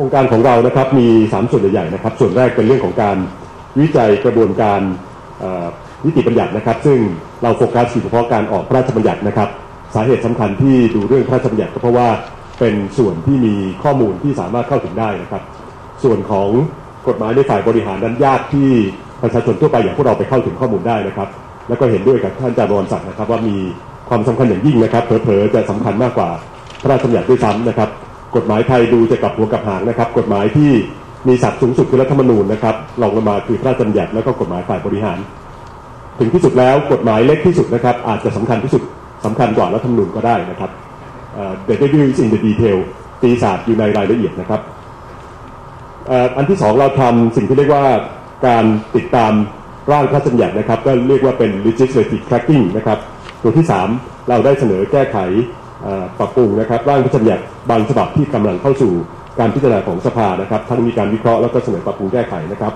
ครงการของเรานะครับมี 3 ส่วนใหญ่ๆนะครับ ส่วนแรกเป็นเรื่องของการวิจัยกระบวนการนิติบัญญัตินะครับ ซึ่งเราโฟกัสเฉพาะการออกพระราชบัญญัตินะครับ สาเหตุสำคัญที่ดูเรื่องพระราชบัญญัติก็เพราะว่าเป็นส่วนที่มีข้อมูลที่สามารถเข้าถึงได้นะครับ ส่วนของกฎหมายในฝ่ายบริหารนั้นยากที่ประชาชนทั่วไปอย่างพวกเราไปเข้าถึงข้อมูลได้นะครับ แล้วก็เห็นด้วยกับท่านอาจารย์บวรศักดิ์นะครับ ว่ามีความสำคัญอย่างยิ่งนะครับเผลอๆจะสำคัญมากกว่าพระราชบัญญัติด้วยซ้ำนะครับ กฎหมายไทยดูจะกลับหัวกลับหางนะครับ กฎหมายที่มีศักดิ์สูงสุดคือรัฐธรรมนูญนะครับรองลงมาคือพระราชบัญญัติแล้วก็กฎหมายฝ่ายบริหาร ถึงที่สุดแล้วกฎหมายเล็กที่สุดนะครับ อาจจะสำคัญที่สุดสำคัญกว่ารัฐธรรมนูญก็ได้นะครับเอ่อ the devil is in the detail ตีศาสตร์อยู่ในรายละเอียดนะครับอันที่สองเราทำสิ่งที่เรียกว่าการติดตามร่างพระราชบัญญัตินะครับ ก็เรียกว่าเป็น legislative tracking นะครับตัวที่สามเราได้เสนอแก้ไข ปรับปรุงนะครับร่างพระราชบัญญัติบางฉบับที่กำลังเข้าสู่การพิจารณาของสภานะครับทั้งมีการวิเคราะห์แล้วก็เสนอปรับปรุงแก้ไขนะครับ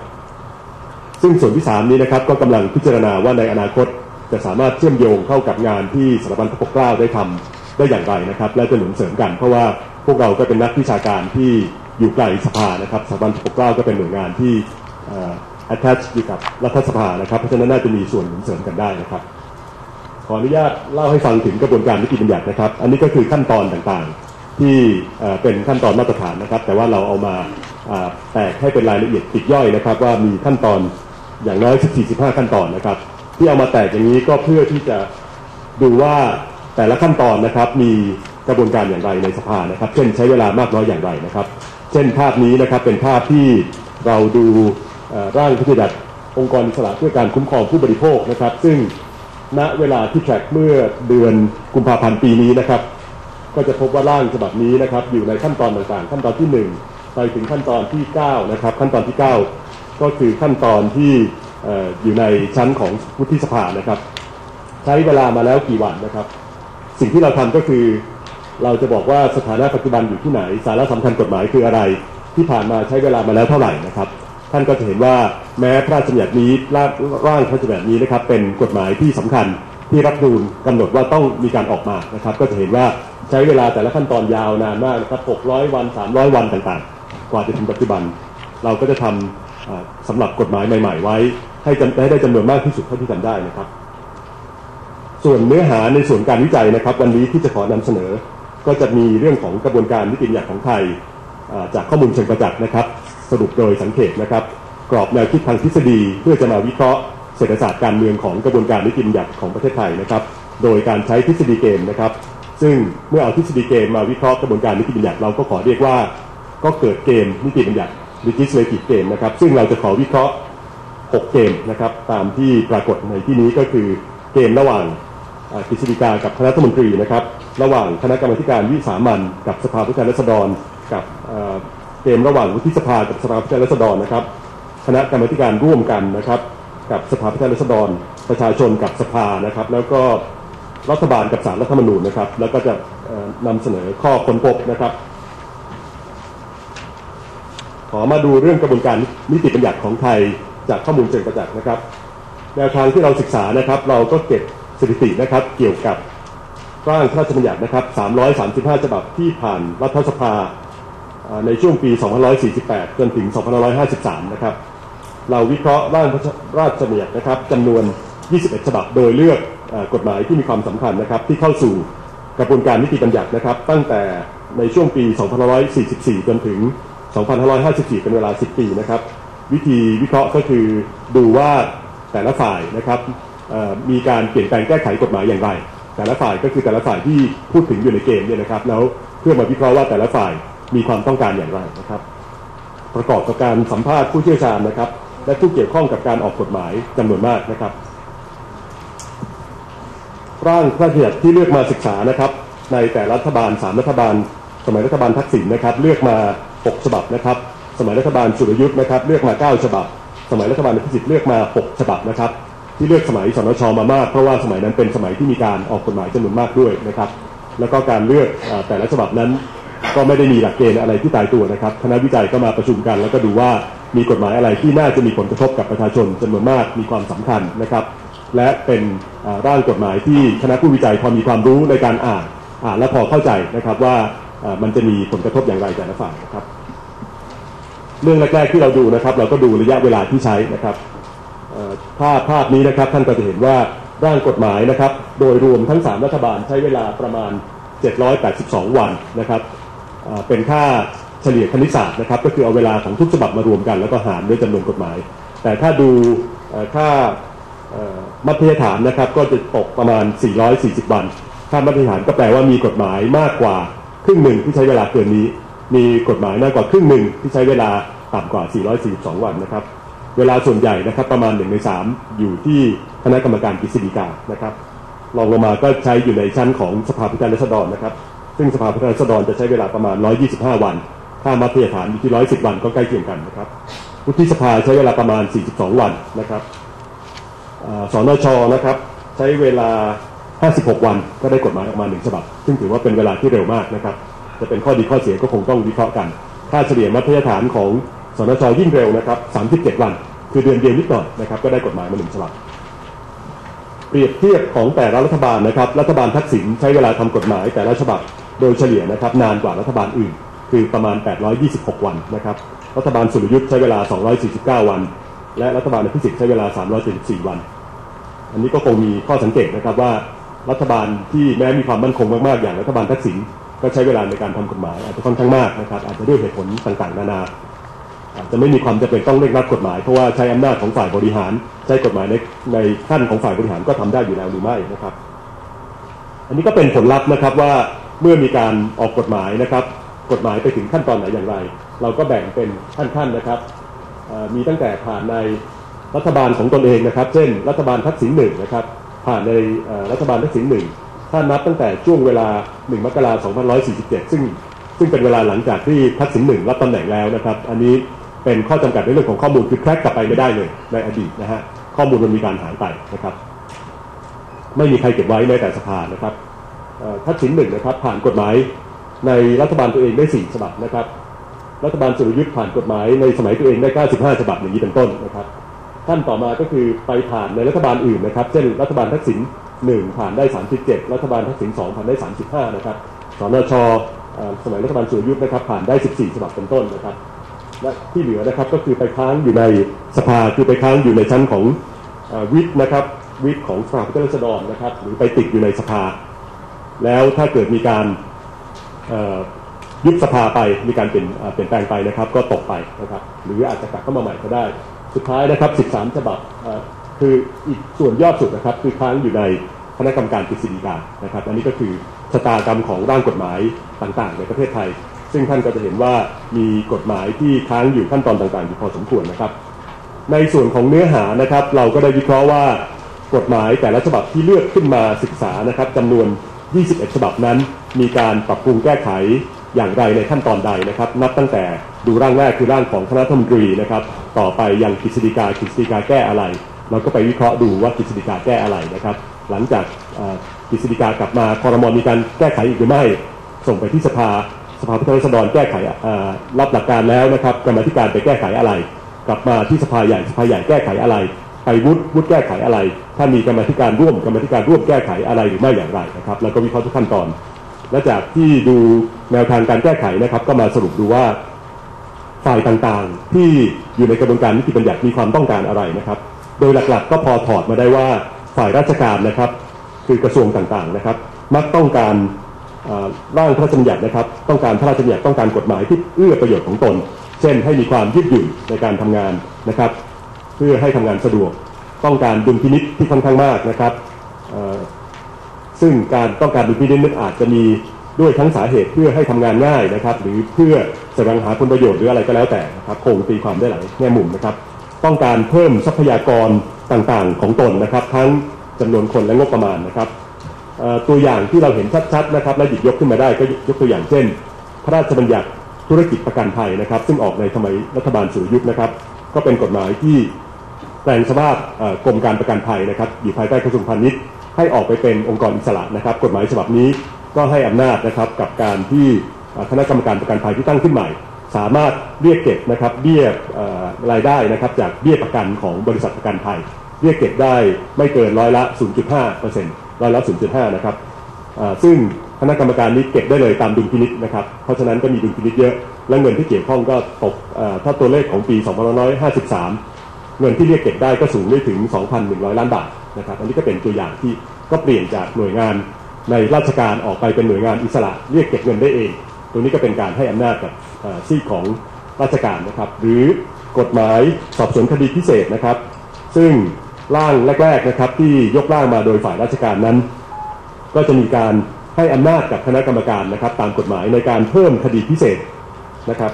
ซึ่งส่วนที่สามนี้นะครับก็กำลังพิจารณาว่าในอนาคตจะสามารถเชื่อมโยงเข้ากับงานที่สถาบันพระปกเกล้าได้ทำได้อย่างไรนะครับ และจะหนุนเสริมกัน เพราะว่าพวกเราก็เป็นนักวิชาการที่อยู่ไกลสภานะครับสถาบันพระปกเกล้าก็เป็นหน่วยงานที่ attach อยู่กับรัฐสภานะครับเพราะฉะนั้นน่าจะมีส่วนหนุนเสริมกันได้นะครับ ขออนุญาตเล่าให้ฟังถึงกระบวนการนิติบัญญัตินะครับ อันนี้ก็คือขั้นตอนต่างๆ ที่เป็นขั้นตอนมาตรฐานนะครับ แต่ว่าเราเอามาแตกให้เป็นรายละเอียดปลีกย่อยนะครับ ว่ามีขั้นตอนอย่างน้อย 14-15 ขั้นตอนนะครับ ที่เอามาแตกอย่างนี้ก็เพื่อที่จะดูว่าแต่ละขั้นตอนนะครับมีกระบวนการอย่างไรในสภานะครับ เช่นใช้เวลามากน้อยอย่างไรนะครับ เช่นภาพนี้นะครับเป็นภาพที่เราดูร่างพระราชบัญญัติองค์กรอิสระเพื่อการคุ้มครองผู้บริโภคนะครับ ซึ่ง ณเวลาที่แทร็กเมื่อเดือนกุมภาพันธ์ปีนี้นะครับ ก็จะพบว่าร่างฉบับนี้นะครับ อยู่ในขั้นตอนต่างๆ ขั้นตอนที่ 1 ไปถึงขั้นตอนที่ 9 นะครับ ขั้นตอนที่ 9 ก็คือขั้นตอนที่อยู่ในชั้นของวุฒิสภานะครับ ใช้เวลามาแล้วกี่วันนะครับ สิ่งที่เราทำก็คือเราจะบอกว่าสถานะปัจจุบันอยู่ที่ไหน สาระสำคัญกฎหมายคืออะไร ที่ผ่านมาใช้เวลามาแล้วเท่าไหร่นะครับ ท่านก็จะเห็นว่าแม้พระราชบัญญัตินี้ร่างร่างพระราชบัญญัตินี้นะครับเป็นกฎหมายที่สำคัญที่รัฐธรรมนูญกำหนดว่าต้องมีการออกมานะครับ ก็จะเห็นว่าใช้เวลาแต่ละขั้นตอนยาวนานมากนะครับ 600 วัน 300 วันต่างๆ กว่าจะถึงปัจจุบัน เราก็จะทำอ่าสำหรับกฎหมายใหม่ ๆ ไว้ ให้ใหได้จำนวนมากที่สุดเท่าที่ทำได้นะครับ ส่วนเนื้อหาในส่วนการวิจัยนะครับ วันนี้ที่จะขอนำเสนอ ก็จะมีเรื่องของกระบวนการนิติบัญญัติของไทยจากข้อมูลเชิงประจักษ์นะครับ สรุปโดยสังเกตนะครับ กรอบแนวคิดทางทฤษฎี เพื่อจะมาวิเคราะห์เศรษฐศาสตร์การเมืองของกระบวนการนิติบัญญัติของประเทศไทยนะครับ โดยการใช้ทฤษฎีเกมนะครับ ซึ่งเมื่อเอาทฤษฎีเกมมาวิเคราะห์กระบวนการนิติบัญญัติเราก็ขอเรียกว่า ก็เกิดเกมนิติบัญญัติ legislative game นะครับ ซึ่งเราจะขอวิเคราะห์ 6 เกมนะครับ ตามที่ปรากฏในที่นี้ก็คือเกมระหว่างกฤษฎีกากับคณะรัฐมนตรีนะครับ ระหว่างคณะกรรมาธิการวิสามันกับสภาผู้แทนราษฎร กับ เกมระหว่างวุฒิสภากับสภาผู้แทนราษฎรนะครับ คณะกรรมการร่วมกันนะครับ กับสภาผู้แทนราษฎร ประชาชนกับสภานะครับ แล้วก็รัฐบาลกับศาลรัฐธรรมนูญนะครับ แล้วก็จะเอ่อนำเสนอข้อค้นพบนะครับ ขอมาดูเรื่องกระบวนการนิติบัญญัติของไทยจากข้อมูลเชิงประจักษ์นะครับ แนวทางที่เราศึกษานะครับ เราก็เก็บสถิตินะครับ เกี่ยวกับร่างพระราชบัญญัตินะครับ 335 ฉบับที่ผ่านรัฐสภา ในช่วงปี 2548 จนถึง 2553 นะครับ เราวิเคราะห์ร่างพระราชบัญญัตินะครับจำนวน 21 ฉบับโดยเลือกอกฎหมายที่มีความสำคัญนะครับ ที่เข้าสู่กระบวนการนิติบัญญัตินะครับ ตั้งแต่ในช่วงปี 2544 จนถึง 2554 เป็นเวลา 10 ปีนะครับ วิธีวิเคราะห์ก็คือดูว่าแต่ละฝ่ายนะครับมีการเปลี่ยนแปลงแก้ไขกฎหมายอย่างไร แต่ละฝ่ายก็คือแต่ละฝ่ายที่พูดถึงอยู่ในเกมเนี่ยนะครับ แล้วเพื่อมาวิเคราะห์ว่าแต่ละฝ่าย มีความต้องการอย่างไรนะครับ ประกอบกับการสัมภาษณ์ผู้เชี่ยวชาญนะครับ และผู้เกี่ยวข้องกับการออกกฎหมายจำนวนมากนะครับ ร่างพระราชบัญญัติที่เลือกมาศึกษานะครับ ในแต่รัฐบาลสามรัฐบาล สมัยรัฐบาลทักษิณนะครับ เลือกมา 6 ฉบับนะครับ สมัยรัฐบาลสุรยุทธ์นะครับ เลือกมา 9 ฉบับ สมัยรัฐบาลพิสิทธิ์เลือกมา 6 ฉบับนะครับ ที่เลือกสมัยสนชมามากเพราะว่าสมัยนั้นเป็นสมัยที่มีการออกกฎหมายจำนวนมากด้วยนะครับ แล้วก็การเลือกแต่ละฉบับนั้น ก็ไม่ได้มีหลักเกณฑ์อะไรที่ตายตัวนะครับ คณะวิจัยก็มาประชุมกัน แล้วก็ดูว่ามีกฎหมายอะไรที่น่าจะมีผลกระทบกับประชาชนจำนวนมากมีความสำคัญนะครับ และเป็นร่างกฎหมายที่คณะผู้วิจัยพอมีความรู้ในการอ่านอ่านและพอเข้าใจนะครับว่ามันจะมีผลกระทบอย่างไรแต่ละฝ่ายนะครับ เรื่องแรกๆที่เราดูนะครับ เราก็ดูระยะเวลาที่ใช้นะครับภาพภาพนี้นะครับท่านก็จะเห็นว่าร่างกฎหมายนะครับ โดยรวมทั้ง 3 รัฐบาลใช้เวลาประมาณ 782 วันนะครับ เป็นค่าเฉลี่ยคณิตศาสตร์นะครับ ก็คือเอาเวลาของทุกฉบับมารวมกัน แล้วก็หารด้วยจำนวนกฎหมาย แต่ถ้าดูค่ามัธยฐานนะครับ ก็จะตกประมาณ 440 วัน ค่ามัธยฐานก็แปลว่ามีกฎหมายมากกว่าครึ่งหนึ่งที่ใช้เวลาเกินนี้ มีกฎหมายมากกว่าครึ่งหนึ่งที่ใช้เวลาต่ำกว่า 442 วันนะครับ เวลาส่วนใหญ่นะครับประมาณ1ใน3 อยู่ที่คณะกรรมการกฤษฎีกานะครับรองลงมาก็ใช้อยู่ในชั้นของสภาผู้แทนราษฎรนะครับ ซึ่งสภาผู้แทนราษฎรจะใช้เวลาประมาณ 125 วันค่ามัธยฐานอยู่ที่ 110 วันก็ใกล้เคียงกันนะครับวุฒิสภาใช้เวลาประมาณ 42 วันนะครับอ่าสนชนะครับใช้เวลา 56 วันก็ได้กฎหมายออกมาหนึ่งฉบับ ซึ่งถือว่าเป็นเวลาที่เร็วมากนะครับ จะเป็นข้อดีข้อเสียก็คงต้องวิเคราะห์กัน ค่าเฉลี่ยมัธยฐานของสนชยิ่งเร็วนะครับ 37 วัน คือเดือนเดียวนิดหน่อยนะครับ ก็ได้กฎหมายมาหนึ่งฉบับ เปรียบเทียบของแต่ละรัฐบาลนะครับ รัฐบาลทักษิณใช้เวลาทำกฎหมายแต่ละฉบับ โดยเฉลี่ยนะครับนานกว่ารัฐบาลอื่น คือประมาณ 826 วันนะครับรัฐบาลสุรยุทธ์ใช้เวลา 249 วัน และรัฐบาลอภิสิทธิ์ใช้เวลา 374 วัน อันนี้ก็คงมีข้อสังเกตนะครับว่ารัฐบาลที่แม้มีความมั่นคงมากๆอย่างรัฐบาลทักษิณก็ใช้เวลาในการทำกฎหมายอาจจะค่อนข้างมากนะครับอาจจะด้วยเหตุผลต่างๆ นานาอาจจะไม่มีความจำเป็นต้องเร่งรัดกฎหมายเพราะว่าใช้อำนาจของฝ่ายบริหาร ใช้กฎหมายในในขั้นของฝ่ายบริหารก็ทำได้อยู่แล้วหรือไม่นะครับ อันนี้ก็เป็นผลลัพธ์นะครับว่า เมื่อมีการออกกฎหมายนะครับ กฎหมายไปถึงขั้นตอนไหนอย่างไร เราก็แบ่งเป็นขั้นๆนะครับมีตั้งแต่ผ่านในรัฐบาลของตนเองนะครับ เช่น รัฐบาลทักษิณหนึ่งนะครับ ผ่านในรัฐบาลทักษิณหนึ่งถ้านับตั้งแต่ช่วงเวลา 1 มกราคม 2547 ซึ่งซึ่งเป็นเวลาหลังจากที่ทักษิณหนึ่งรับตำแหน่งแล้วนะครับ อันนี้เป็นข้อจำกัดในเรื่องของข้อมูลคือแคร็กกลับไปไม่ได้เลยในอดีตนะฮะข้อมูลมันมีการหายไปนะครับ ไม่มีใครเก็บไว้แม้แต่สภานะครับ ทักษิณหนึ่งนะครับผ่านกฎหมายในรัฐบาลตัวเองได้สี่ฉบับนะครับ รัฐบาลสุรยุทธ์ผ่านกฎหมายในสมัยตัวเองได้ 95 ฉบับอย่างนี้เป็นต้นนะครับขั้นต่อมาก็คือไปผ่านในรัฐบาลอื่นนะครับเช่นรัฐบาลทักษิณ1ผ่านได้ 37 รัฐบาลทักษิณ2ผ่านได้ 35 นะครับสนชสมัยรัฐบาลสุรยุทธ์นะครับผ่านได้ 14 ฉบับเป็นต้นนะครับและที่เหลือนะครับก็คือไปค้างอยู่ในสภาคือไปค้างอยู่ในชั้นของเอ่อวิปนะครับวิปของสภาผู้แทนราษฎรนะครับ หรือไปติดอยู่ในสภา แล้วถ้าเกิดมีการยุบสภาไปมีการเปลี่ยนเปลี่ยนแปลงไปนะครับ ก็ตกไปนะครับ หรืออาจจะกลับเข้ามาใหม่ก็ได้ สุดท้ายนะครับ 13 ฉบับคืออีกส่วนยอดสุดนะครับ คือค้างอยู่ในคณะกรรมการกฤษฎีกานะครับ อันนี้ก็คือชะตากรรมของร่างกฎหมายต่างๆ ในประเทศไทย ซึ่งท่านก็จะเห็นว่ามีกฎหมายที่ค้างอยู่ขั้นตอนต่างๆอยู่พอสมควรนะครับ ในส่วนของเนื้อหานะครับ เราก็ได้วิเคราะห์ว่ากฎหมายแต่ละฉบับที่เลือกขึ้นมาศึกษานะครับจำนวน 21 ฉบับนั้น มีการปรับปรุงแก้ไขอย่างไรในขั้นตอนใดนะครับ นับตั้งแต่ดูร่างแรกคือร่างของคณะรัฐมนตรีนะครับ ต่อไปยังกฤษฎีกากฤษฎีกาแก้อะไร เราก็ไปวิเคราะห์ดูว่ากฤษฎีกาแก้อะไรนะครับ หลังจากกฤษฎีกากลับมาคอรมอมีการแก้ไขอีกหรือไม่ ส่งไปที่สภาสภาผู้แทนราษฎรแก้ไขรับหลักการแล้วนะครับกรรมธิการไปแก้ไขอะไร กลับมาที่สภาใหญ่สภาใหญ่แก้ไขอะไร ไปวุฒิวุฒิแก้ไขอะไร ถ้ามีกรรมธิการร่วมกรรมธิการร่วมแก้ไขอะไรหรือไม่อย่างไรนะครับ แล้วก็วิเคราะห์ทุกขั้นตอน และจากที่ดูแนวทางการแก้ไขนะครับ ก็มาสรุปดูว่าฝ่ายต่างๆ ที่อยู่ในกระบวนการนิติบัญญัติมีความต้องการอะไรนะครับ โดยหลักๆ ก็พอถอดมาได้ว่าฝ่ายราชการนะครับ คือกระทรวงต่างๆนะครับ มักต้องการร่างพระราชบัญญัตินะครับ ต้องการพระราชบัญญัติต้องการกฎหมายที่เอื้อประโยชน์ของตน เช่น ให้มีความยืดหยุ่นในการทำงานนะครับ เพื่อให้ทำงานสะดวก ต้องการดุลพินิษที่ค่อนข้างมากนะครับ ซึ่งการต้องการดุลพินิจนั้นอาจจะมีด้วยทั้งสาเหตุเพื่อให้ทำงานง่ายนะครับ หรือเพื่อแสวงหาผลประโยชน์หรืออะไรก็แล้วแต่นะครับคงตีความได้หลายแง่มุมนะครับ ต้องการเพิ่มทรัพยากรต่างๆ ของตนนะครับ ทั้งจำนวนคนและงบประมาณนะครับตัวอย่างที่เราเห็นชัดๆนะครับและหยิบยกขึ้นมาได้ก็ยกตัวอย่างเช่น พระราชบัญญัติธุรกิจประกันภัยนะครับ ซึ่งออกในสมัยรัฐบาลสุรยุทธ์นะครับ ก็เป็นกฎหมายที่ แปลงสภาพกรมการประกันภัยนะครับอยู่ภายใต้กระทรวงพาณิชย์ให้ออกไปเป็นองค์กรอิสระนะครับ กฎหมายฉบับนี้ก็ให้อำนาจนะครับกับการที่คณะกรรมการประกันภัยที่ตั้งขึ้นใหม่ สามารถเรียกเก็บนะครับเบี้ยรายได้นะครับจากเบี้ยประกันของบริษัทประกันภัยเรียกเก็บได้ไม่เกินร้อยละ 0.5เปอร์เซ็นต์ร้อยละ 0.5 นะครับซึ่งคณะกรรมการนี้เก็บได้เลยตามดุลพินิษนะครับ เพราะฉะนั้นก็มีดุลพินิษเยอะ และเงินที่เกี่ยวข้องก็ตกถ้าตัวเลขของปี 2553 เงินที่เรียกเก็บได้ก็สูงได้ถึง 2,100 ล้านบาทนะครับอันนี้ก็เป็นตัวอย่างที่ก็เปลี่ยนจากหน่วยงานในราชการออกไปเป็นหน่วยงานอิสระเรียกเก็บเงินได้เองตรงนี้ก็เป็นการให้อำนาจกับซีของราชการนะครับ หรือกฎหมายสอบสวนคดีพิเศษนะครับ ซึ่งร่างแรกๆนะครับที่ยกร่างมาโดยฝ่ายราชการนั้น ก็จะมีการให้อำนาจกับคณะกรรมการนะครับ ตามกฎหมายในการเพิ่มคดีพิเศษนะครับ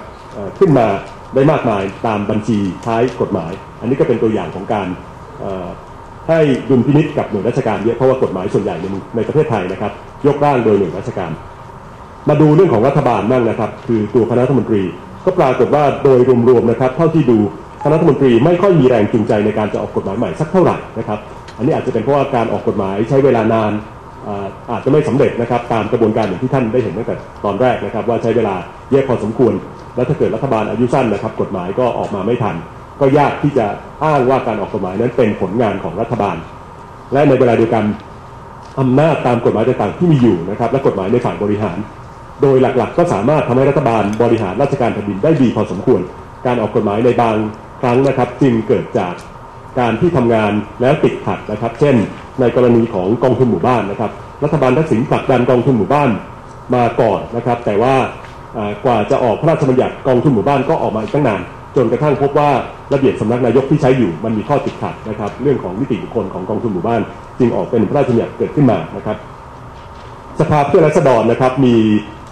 ขึ้นมา ได้มากมายตามบัญชีท้ายกฎหมาย อันนี้ก็เป็นตัวอย่างของการให้ดุลพินิษกับหน่วยราชการเยอะเพราะว่ากฎหมายส่วนใหญ่ในในประเทศไทยนะครับ ยกร่างโดยหน่วยราชการ มาดูเรื่องของรัฐบาลบ้างนะครับ คือตัวคณะรัฐมนตรี ก็ปรากฏว่าโดยรวมๆนะครับ เท่าที่ดูคณะรัฐมนตรีไม่ค่อยมีแรงจูงใจในการจะออกกฎหมายใหม่สักเท่าไหร่นะครับ อันนี้อาจจะเป็นเพราะว่าการออกกฎหมายใช้เวลานาน อาจจะไม่สำเร็จนะครับตามกระบวนการอย่างที่ท่านได้เห็นตั้งแต่ตอนแรกนะครับ ว่าใช้เวลาเยอะพอสมควร แล้วถ้าเกิดรัฐบาลอายุสั้นนะครับ กฎหมายก็ออกมาไม่ทัน ก็ยากที่จะอ้างว่าการออกกฎหมายนั้นเป็นผลงานของรัฐบาล และในเวลาเดียวกันอำนาจตามกฎหมายต่างๆที่มีอยู่นะครับ และกฎหมายในฝ่ายบริหาร โดยหลักๆ ก็สามารถทำให้รัฐบาลบริหารราชการแผ่นดินได้ดีพอสมควร การออกกฎหมายในบางครั้งนะครับ จึงเกิดจากการที่ทำงานแล้วติดขัดนะครับ เช่น ในกรณีของกองทุนหมู่บ้านนะครับ รัฐบาลทักษิณผลักดันกองทุนหมู่บ้านมาก่อนนะครับ แต่ว่ากว่าจะออกพระราชบัญญัติกองทุนหมู่บ้านก็ออกมาอีกตั้งนาน จนกระทั่งพบว่าระเบียบสำนักนายกที่ใช้อยู่มันมีข้อติดขัดนะครับ เรื่องของนิติบุคคลของกองทุนหมู่บ้าน จึงออกเป็นพระราชบัญญัติเกิดขึ้นมานะครับ สภาผู้แทนราษฎรนะครับมี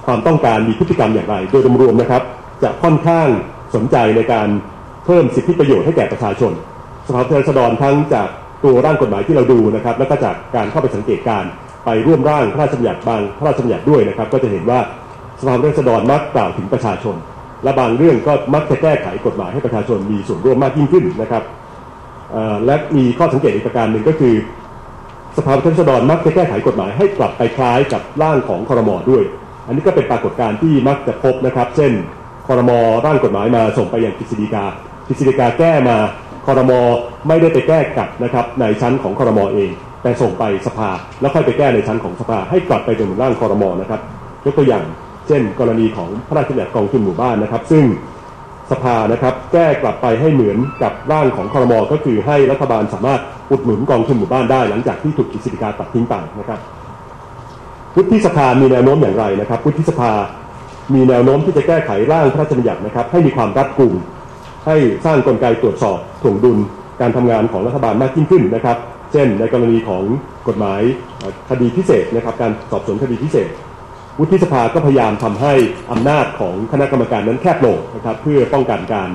ความต้องการมีพฤติกรรมอย่างไร โดยรวมๆนะครับ จะค่อนข้างสนใจในการเพิ่มสิทธิประโยชน์ให้แก่ประชาชน สภาผู้แทนราษฎรทั้งจาก ตัวร่างกฎหมายที่เราดูนะครับ แล้วก็จากการเข้าไปสังเกตการณ์ไปร่วมร่างพระราชบัญญัติบางพระราชบัญญัติด้วยนะครับ ก็จะเห็นว่าสภาผู้แทนราษฎรมักกล่าวถึงประชาชน และบางเรื่องก็มักจะแก้ไขกฎหมายให้ประชาชนมีส่วนร่วมมากยิ่งขึ้นนะครับและมีข้อสังเกตอีกประการหนึ่งก็คือ สภาผู้แทนราษฎรมักจะแก้ไขกฎหมายให้กลับไปคล้ายกับร่างของคอรมอด้วย อันนี้ก็เป็นปรากฏการณ์ที่มักจะพบนะครับ เช่นคอรมอร่างกฎหมายมาส่งไปยังกฤษฎีกากฤษฎีกาแก้มา คอรมอไม่ได้ไปแก้กลับนะครับในชั้นของคอรมอเอง แต่ส่งไปสภา แล้วค่อยไปแก้ในชั้นของสภา ให้กลับไปเป็นร่างคอรมอนะครับยกตัวอย่างเช่น กรณีของพระราชบัญญัติกองทุนหมู่บ้านนะครับ ซึ่งสภานะครับแก้กลับไปให้เหมือนกับร่างของคอรมอก็คือให้รัฐบาลสามารถอุดหนุนกองทุนหมู่บ้านได้หลังจากที่ถูกกฤษฎีกาตัดทิ้งไปนะครับวุฒิสภามีแนวโน้มอย่างไรนะครับวุฒิสภามีแนวโน้มที่จะแก้ไขร่างพระราชบัญญัตินะครับให้มีความรัดกุม ให้สร้างกลไกตรวจสอบถ่วงดุลการทำงานของรัฐบาลมากยิ่งขึ้นนะครับ เช่น ในกรณีของกฎหมายคดีพิเศษนะครับ การสอบสวนคดีพิเศษ วุฒิสภาก็พยายามทำให้อำนาจของคณะกรรมการนั้นแคบลงนะครับ เพื่อป้องกันการ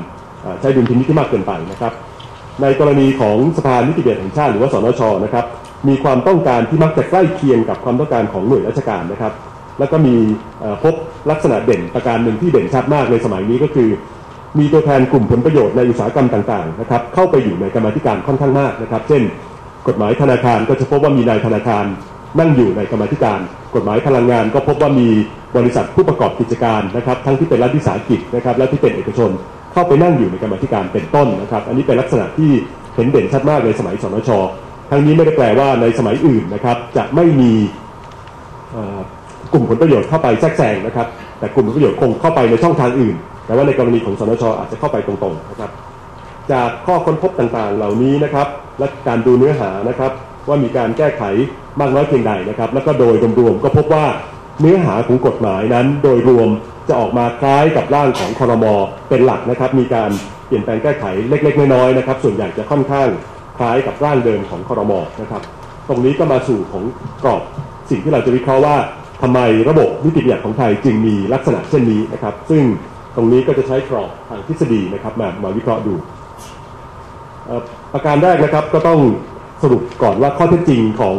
ใช้ดุลพินิจที่มากเกินไปนะครับ ในกรณีของสภานิติบัญญัติแห่งชาติหรือว่าสนชนะครับ มีความต้องการที่มักจะใกล้เคียงกับความต้องการของหน่วยราชการนะครับ แล้วก็มีพบลักษณะเด่นประการหนึ่งที่เด่นชัดมากในสมัยนี้ก็คือ มีตัวแทนกลุ่มผลประโยชน์ในอุตสาหกรรมต่างๆนะครับเข้าไปอยู่ในกรรมธิการค่อนข้างมากนะครับ เช่น กฎหมายธนาคารก็จะพบว่ามีนายธนาคารนั่งอยู่ในกรรมธิการ กฎหมายพลังงานก็พบว่ามีบริษัทผู้ประกอบกิจการนะครับ ทั้งที่เป็นรัฐวิสาหกิจนะครับและที่เป็นเอกชน เข้าไปนั่งอยู่ในกรรมธิการเป็นต้นนะครับ อันนี้เป็นลักษณะที่เห็นเด่นชัดมากในสมัยสนชทั้งนี้ไม่ได้แปลว่าในสมัยอื่นนะครับจะไม่มี กลุ่มผลประโยชน์เข้าไปแทรกแซงนะครับ แต่กลุ่มผลประโยชน์คงเข้าไปในช่องทางอื่น แต่ว่าในกรณีของสนชอาจจะเข้าไปตรงๆนะครับ จากข้อค้นพบต่างๆ เหล่านี้นะครับ และการดูเนื้อหานะครับ ว่ามีการแก้ไขมากน้อยเพียงใดนะครับ แล้วก็โดยรวมๆก็พบว่าเนื้อหาของกฎหมายนั้น โดยรวมจะออกมาคล้ายกับร่างของคอรมอเป็นหลักนะครับ มีการเปลี่ยนแปลงแก้ไขเล็ก ๆ น้อยๆนะครับ ส่วนใหญ่จะค่อนข้างคล้ายกับร่างเดิมของคอรมอนะครับ ตรงนี้ก็มาสู่ของกรอบสิ่งที่เราจะวิเคราะห์ว่า ทำไมระบบนิติบัญญัติของไทยจึงมีลักษณะเช่นนี้นะครับ ซึ่งตรงนี้ก็จะใช้กรอบทางทฤษฎีนะครับมามาวิเคราะห์ดูอ่อประการแรกนะครับก็ต้องสรุปก่อนว่าข้อเท็จจริงของ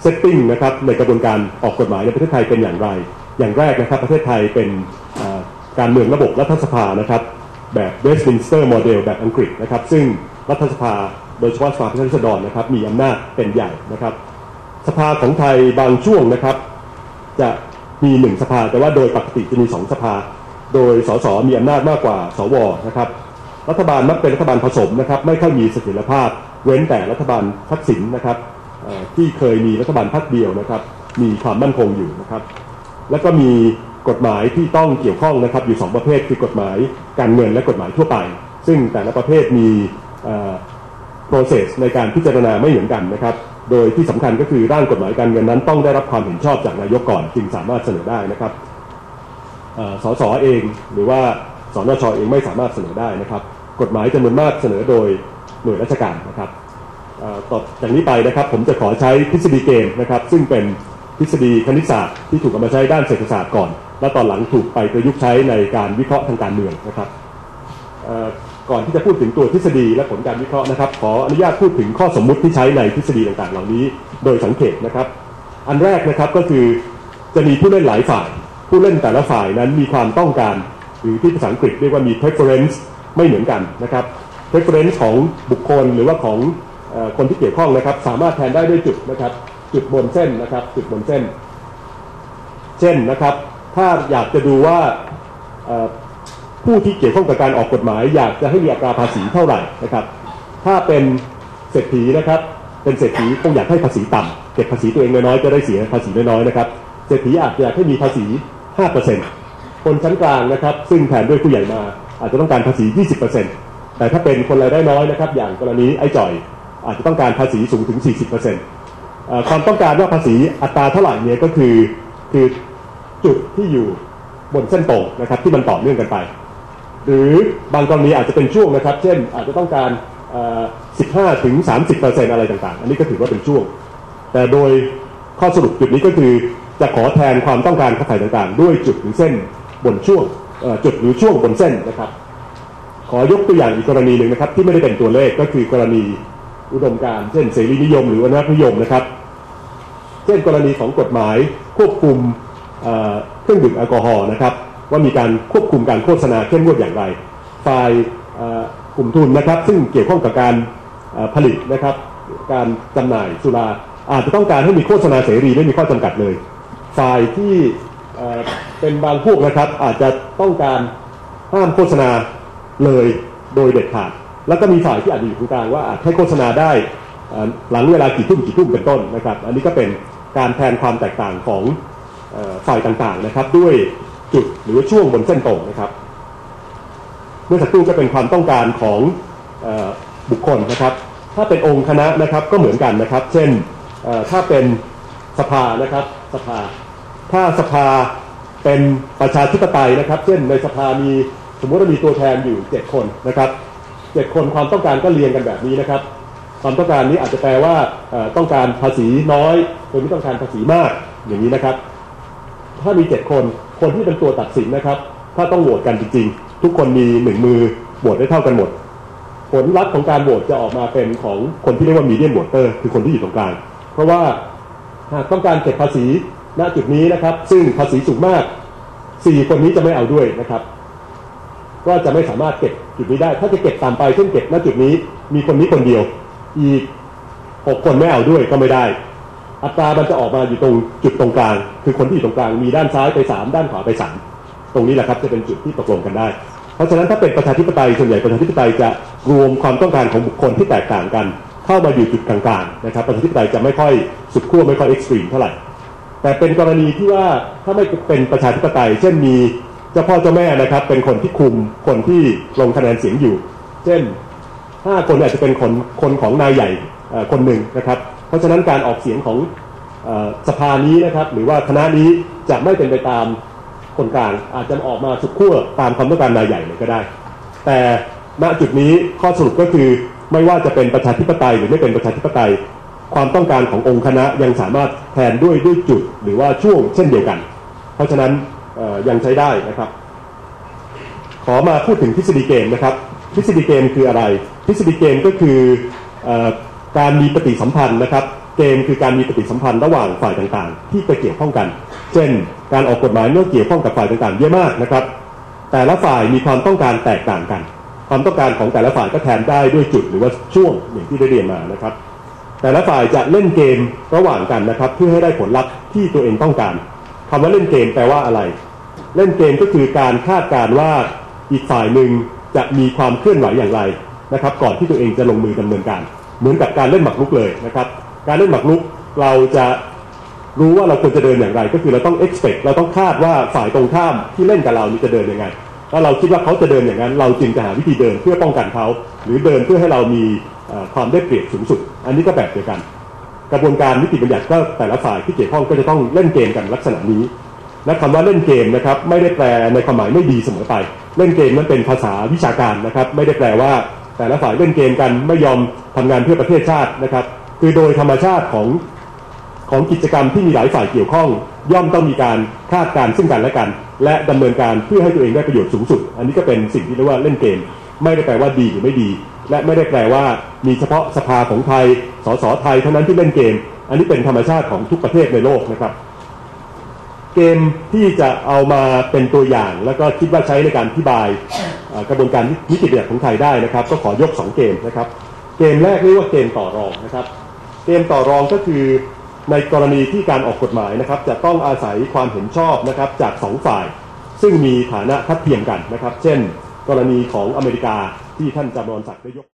เซตติ้งนะครับในกระบวนการออกกฎหมายในประเทศไทยเป็นอย่างไร อย่างแรกนะครับประเทศไทยเป็นการเมืองระบบรัฐสภานะครับแบบเวสต์มินสเตอร์โมเดลแบบอังกฤษนะครับซึ่งรัฐสภาโดยเฉพาะสภาผู้แทนราษฎรนะครับมีอำนาจเป็นใหญ่นะครับ สภาของไทยบางช่วงนะครับ จะมีหนึ่งสภา แต่ว่าโดยปกติจะมีสองสภา โดยสสมีอำนาจมากกว่าสวนะครับ รัฐบาลมักเป็นรัฐบาลผสมนะครับ ไม่ค่อยมีเสถียรภาพ เว้นแต่รัฐบาลทักษิณนะครับที่เคยมีรัฐบาลพักเดียวนะครับ มีความมั่นคงอยู่นะครับ แล้วก็มีกฎหมายที่ต้องเกี่ยวข้องนะครับ อยู่ 2 ประเภทคือกฎหมายการเงินและกฎหมายทั่วไป ซึ่งแต่ละประเภทมี process ในการพิจารณาไม่เหมือนกันนะครับ โดยที่สำคัญก็คือร่างกฎหมายการเงินนั้นต้องได้รับความเห็นชอบจากนายกก่อนจึงสามารถเสนอได้นะครับสสเองหรือว่าสนชเองไม่สามารถเสนอได้นะครับ กฎหมายจำนวนมากเสนอโดยหน่วยราชการนะครับต่อจากนี้ไปนะครับผมจะขอใช้ทฤษฎีเกมนะครับ ซึ่งเป็นทฤษฎีคณิตศาสตร์ที่ถูกเอามาใช้ด้านเศรษฐศาสตร์ก่อน และตอนหลังถูกไปประยุกต์ใช้ในการวิเคราะห์ทางการเมืองนะครับ ก่อนที่จะพูดถึงตัวทฤษฎีและผลการวิเคราะห์นะครับ ขออนุญาตพูดถึงข้อสมมุติที่ใช้ในทฤษฎีต่างๆ เหล่านี้โดยสังเกตนะครับ อันแรกนะครับก็คือจะมีผู้เล่นหลายฝ่าย ผู้เล่นแต่ละฝ่ายนั้นมีความต้องการ หรือที่ภาษาอังกฤษเรียกว่ามี preference ไม่เหมือนกันนะครับ preference ของบุคคลหรือว่าของคนที่เกี่ยวข้องนะครับ สามารถแทนได้ด้วยจุดนะครับ จุดบนเส้นนะครับ จุดบนเส้น เช่นนะครับ ถ้าอยากจะดูว่า ผู้ที่เกี่ยวข้องกับการออกกฎหมาย อยากจะให้มีอัตราภาษีเท่าไหร่นะครับ ถ้าเป็นเศรษฐีนะครับ เป็นเศรษฐีคงอยากให้ภาษีต่ำเก็บภาษีตัวเองน้อยๆจะได้เสียภาษีน้อยๆนะครับ เศรษฐีอาจจะอยากให้มีภาษี 5%คนชั้นกลางนะครับ ซึ่งแทนด้วยผู้ใหญ่มาอาจจะต้องการภาษี 20%แต่ถ้าเป็นคนรายได้น้อยนะครับ อย่างกรณีไอ้จ่อย อาจจะต้องการภาษีสูงถึง 40%ความต้องการว่าภาษีอัตราเท่าไหร่เนี่ยก็คือคือจุดที่อยู่บนเส้นตรงนะครับที่มันต่อเนื่องกันไป หรือบางกรณีอาจจะเป็นช่วงนะครับ เช่นอาจจะต้องการ 15 ถึง 30 อะไรต่างๆ อันนี้ก็ถือว่าเป็นช่วง แต่โดยข้อสรุปจุดนี้ก็คือจะขอแทนความต้องการของฝ่ายต่างๆ ด้วยจุดหรือเส้นบนช่วงจุดหรือช่วงบนเส้นนะครับ ขอยกตัวอย่างอีกกรณีหนึ่งนะครับ ที่ไม่ได้เป็นตัวเลขก็คือกรณีอุดมการเช่นเสรีนิยม หรืออนุรักษนิยมนะครับ เช่นกรณีของกฎหมายควบคุมเครื่องดื่มแอลกอฮอล์นะครับ ว่ามีการควบคุมการโฆษณาเข้มงวดอย่างไรฝ่ายกลุ่มทุนนะครับ ซึ่งเกี่ยวข้องกับการผลิตนะครับ การจำหน่ายสุราอาจจะต้องการให้มีโฆษณาเสรีไม่มีข้อจำกัดเลย ฝ่ายที่เป็นบางพวกนะครับ อาจจะต้องการห้ามโฆษณาเลยโดยเด็ดขาด แล้วก็มีฝ่ายที่อาจจะอยู่ตรงกลางว่าอาจให้โฆษณาได้หลังเวลากี่ทุ่มกี่ทุ่มเป็นต้นนะครับ อันนี้ก็เป็นการแทนความแตกต่างของฝ่ายต่างๆนะครับ ด้วย จุดหรือช่วงบนเส้นตรงนะครับ เมื่อสักครู่ก็เป็นความต้องการของบุคคลนะครับ ถ้าเป็นองค์คณะนะครับก็เหมือนกันนะครับ เช่นถ้าเป็นสภานะครับสภา ถ้าสภาเป็นประชาธิปไตยนะครับ เช่นในสภามีสมมติว่ามีตัวแทนอยู่เจ็ดคนนะครับเจ็ดคนความต้องการก็เรียงกันแบบนี้นะครับ ความต้องการนี้อาจจะแปลว่าต้องการภาษีน้อยคนที่ต้องการภาษีมากอย่างนี้นะครับ ถ้ามีเจ็ดคน คนที่เป็นตัวตัดสินนะครับ ถ้าต้องโหวตกันจริง ๆ ทุกคนมีหนึ่งมือโหวตได้เท่ากันหมด ผลลัพธ์ของการโหวตจะออกมาเป็นของคนที่เรียกว่ามีเดียนโหวตเตอร์คือคนที่อยู่ตรงกลางเพราะว่าหากต้องการเก็บภาษีณจุดนี้นะครับ ซึ่งภาษีสูงมากสี่คนนี้จะไม่เอาด้วยนะครับ ก็จะไม่สามารถเก็บจุดนี้ได้ ถ้าจะเก็บตามไปเช่นเก็บณจุดนี้ มีคนนี้คนเดียว อีกหกคนไม่เอาด้วยก็ไม่ได้ อัตรามันจะออกมาอยู่ตรงจุดตรงกลาง คือคนที่อยู่ตรงกลางมีด้านซ้ายไปสามด้านขวาไปสามตรงนี้แหละครับจะเป็นจุดที่ตกลงกันได้ เพราะฉะนั้นถ้าเป็นประชาธิปไตยส่วนใหญ่ประชาธิปไตยจะรวมความต้องการของบุคคลที่แตกต่างกัน เข้ามาอยู่จุดกลางๆนะครับประชาธิปไตยจะไม่ค่อยสุดขั้วไม่ค่อยเอ็กซ์ตรีมเท่าไหร่แต่เป็นกรณีที่ว่าถ้าไม่เป็นประชาธิปไตย เช่นมีเจ้าพ่อเจ้าแม่นะครับ เป็นคนที่คุมคนที่ลงคะแนนเสียงอยู่ เช่นห้าคนอาจจะเป็นคนคนของนายใหญ่คนหนึ่งนะครับ เพราะฉะนั้นการออกเสียงของสภานี้นะครับ หรือว่าคณะนี้จะไม่เป็นไปตามคนกลางอาจจะออกมาสุดขั้วตามความต้องการนายใหญ่เลยก็ได้ แต่ณจุดนี้ข้อสรุปก็คือไม่ว่าจะเป็นประชาธิปไตยหรือไม่เป็นประชาธิปไตย ความต้องการขององค์คณะยังสามารถแทนด้วยด้วยจุดหรือว่าช่วงเช่นเดียวกัน เพราะฉะนั้นยังใช้ได้นะครับ ขอมาพูดถึงทฤษฎีเกมนะครับทฤษฎีเกมคืออะไรทฤษฎีเกมก็คืออ การมีปฏิสัมพันธ์นะครับเกมคือการมีปฏิสัมพันธ์ระหว่างฝ่ายต่างๆ ที่ไปเกี่ยวข้องกัน เช่น การออกกฎหมายเมื่อเกี่ยวข้องกับฝ่ายต่างๆ เยอะมากนะครับ แต่ละฝ่ายมีความต้องการแตกต่างกัน ความต้องการของแต่ละฝ่ายก็แทนได้ด้วยจุดหรือว่าช่วงอย่างที่ได้เรียนมานะครับ แต่ละฝ่ายจะเล่นเกมระหว่างกันนะครับ เพื่อให้ได้ผลลัพธ์ที่ตัวเองต้องการคำว่าเล่นเกมแปลว่าอะไร เล่นเกมก็คือการคาดการว่าอีกฝ่ายหนึ่งจะมีความเคลื่อนไหวอย่างไรนะครับ ก่อนที่ตัวเองจะลงมือดำเนินการ เหมือนกับการเล่นหมากรุกเลยนะครับ การเล่นหมากรุกเราจะรู้ว่าเราควรจะเดินอย่างไร ก็คือเราต้อง expect เราต้องคาดว่าฝ่ายตรงข้ามที่เล่นกับเรานี่จะเดินยังไงถ้าเราคิดว่าเขาจะเดินอย่างนั้น เราจึงจะหาวิธีเดินเพื่อป้องกันเขา หรือเดินเพื่อให้เรามีความได้เปรียบสูงสุด อันนี้ก็แบบเดียวกัน กระบวนการนิติบัญญัติก็แต่ละฝ่ายที่เกี่ยวข้องก็จะต้องเล่นเกมกันลักษณะนี้และคำว่าเล่นเกมนะครับไม่ได้แปลในความหมายไม่ดีเสมอไป เล่นเกมนั้นเป็นภาษาวิชาการนะครับ ไม่ได้แปลว่า แต่ละฝ่ายเล่นเกมกันไม่ยอมทำงานเพื่อประเทศชาตินะครับ คือโดยธรรมชาติของของกิจกรรมที่มีหลายฝ่ายเกี่ยวข้อง ย่อมต้องมีการคาดการณ์ซึ่งกันและกัน และดำเนินการเพื่อให้ตัวเองได้ประโยชน์สูงสุด อันนี้ก็เป็นสิ่งที่เรียกว่าเล่นเกม ไม่ได้แปลว่าดีหรือไม่ดี และไม่ได้แปลว่ามีเฉพาะสภาของไทย สสไทยเท่านั้นที่เล่นเกม อันนี้เป็นธรรมชาติของทุกประเทศในโลกนะครับเกมที่จะเอามาเป็นตัวอย่าง แล้วก็คิดว่าใช้ในการอธิบาย กระบวนการนิติบัญญัติของไทยได้นะครับ ก็ขอยก 2 เกมนะครับ เกมแรกเรียกว่าเกมต่อรองนะครับ เกมต่อรองก็คือในกรณีที่การออกกฎหมายนะครับ จะต้องอาศัยความเห็นชอบนะครับจากสองฝ่าย ซึ่งมีฐานะทัดเทียมกันนะครับ เช่น กรณีของอเมริกาที่ท่านจำรอนศักดิ์ได้ยก